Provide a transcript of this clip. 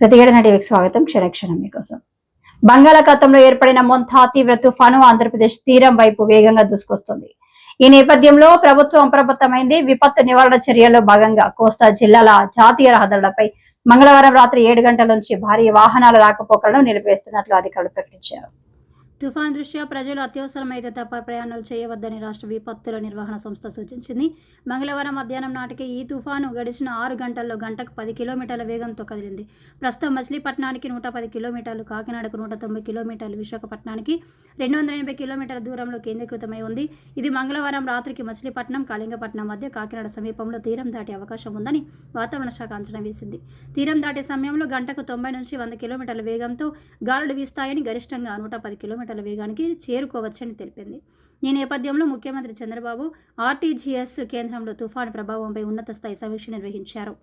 ప్రతిఘటన టీవీకి స్వాగతం. క్షణక్షణం మీకోసం. బంగాళాఖాతంలో ఏర్పడిన మొంతా తీవ్ర తుఫాను ఆంధ్రప్రదేశ్ తీరం వైపు వేగంగా దూసుకొస్తుంది. ఈ నేపథ్యంలో ప్రభుత్వం అప్రమత్తమైంది. విపత్తు నివారణ చర్యల్లో భాగంగా కోస్తా జిల్లాల జాతీయ రహదారులపై మంగళవారం రాత్రి ఏడు గంటల నుంచి భారీ వాహనాల రాకపోకలను నిలిపివేస్తున్నట్లు అధికారులు ప్రకటించారు. తుఫాన్ దృష్ట్యా ప్రజలు అత్యవసరమైతే తప్ప ప్రయాణాలు చేయవద్దని రాష్ట్ర విపత్తుల నిర్వహణ సంస్థ సూచించింది. మంగళవారం మధ్యాహ్నం నాటికి ఈ తుఫాను గడిచిన ఆరు గంటల్లో గంటకు పది కిలోమీటర్ల వేగంతో కదిలింది. ప్రస్తుతం మచిలీపట్నానికి నూట పది కిలోమీటర్లు కాకినాడకు నూట తొంభై కిలోమీటర్లు విశాఖపట్నానికి రెండు వందల ఎనభై కిలోమీటర్ల దూరంలో కేంద్రీకృతమై ఉంది. ఇది మంగళవారం రాత్రికి మచిలీపట్నం కళింగపట్నం మధ్య కాకినాడ సమీపంలో తీరం దాటే అవకాశం ఉందని వాతావరణ శాఖ అంచనా వేసింది. తీరం దాటే సమయంలో గంటకు తొంభై నుంచి వంద కిలోమీటర్ల వేగంతో గాలులు వీస్తాయని గరిష్టంగా నూట పది కిలోమీటర్ల వేగానికి చేరుకోవచ్చని తెలిపింది. ఈ నేపథ్యంలో ముఖ్యమంత్రి చంద్రబాబు ఆర్టీజీఎస్ కేంద్రంలో తుఫాను ప్రభావంపై ఉన్నత స్థాయి సమీక్ష నిర్వహించారు.